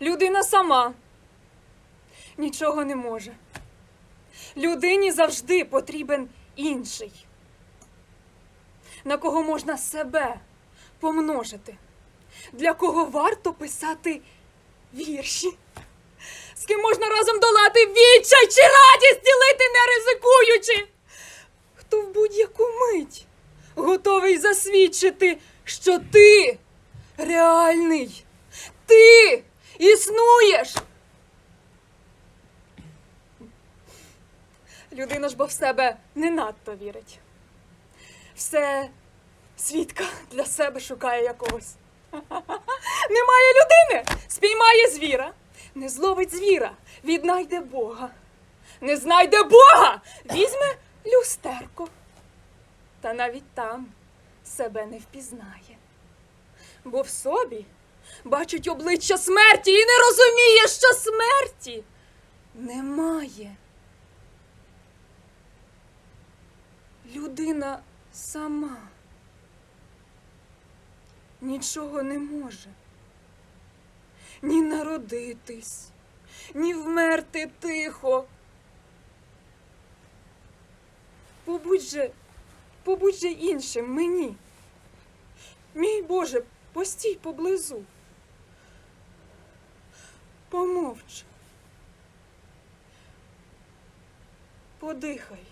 Людина сама нічого не може. Людині завжди потрібен інший, на кого можна себе помножити, для кого варто писати вірші, з ким можна разом долати відчай чи радість ділити не ризикуючи, хто в будь-яку мить готовий засвідчити, що ти реальний, ти існуєш. Людина ж бо в себе не надто вірить. Все свідка для себе шукає якогось. Немає людини, спіймає звіра, не зловить звіра, віднайде Бога. Не знайде Бога, візьме люстерко. Та навіть там себе не впізнає. Бо в собі бачить обличчя смерті і не розуміє, що смерті немає. Людина сама нічого не може. Ні народитись, ні вмерти тихо. Побудь же, побудь же іншим мені. Мій Боже, постій поблизу. Помовч. Подихай.